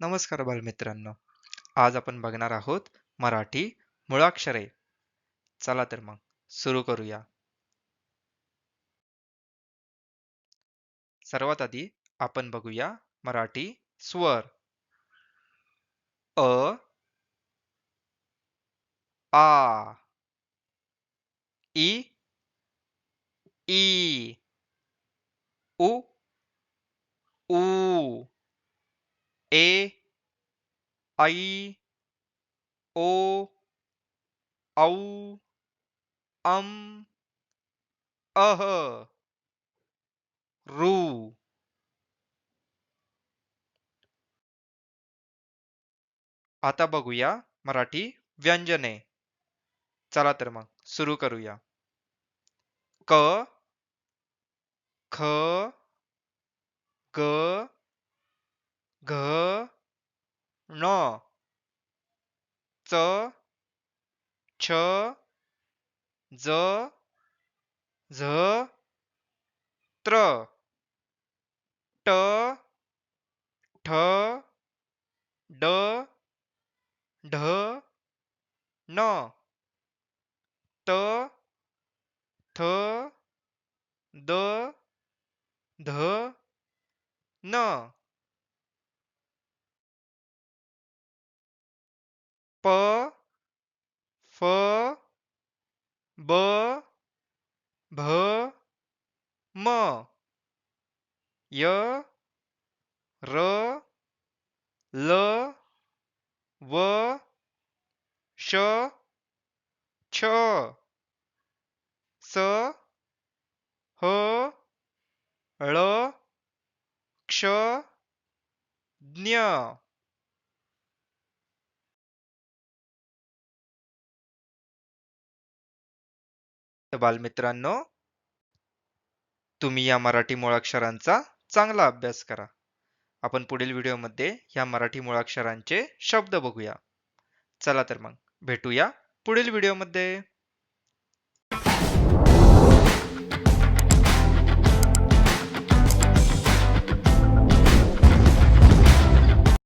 नमस्कार बालमित्रांनो. आज आपण बघणार आहोत मराठी मुळाक्षरे. चला तर मग सुरू करूया. सर्वात आधी आपण बघूया मराठी स्वर. अ आ इ ई उ ऊ ए ऐ ओ औ अम अह रू। आता बघूया मराठी व्यंजने. चला तर मग सुरू करूया. क ख ग घ ण च छ ज झ त्र ट ठ ड ढ न त थ द ध न प फ ब भ म. य र ल व श छ. स ह ळ क्ष ज्ञ. तर बालमित्रांनो तुम्ही या मराठी मुळाक्षरांचा चांगला अभ्यास करा. आपण पुढील व्हिडिओमध्ये या मराठी मुळाक्षरांचे शब्द बघूया. चला तर मग भेटूया पुढील व्हिडिओमध्ये.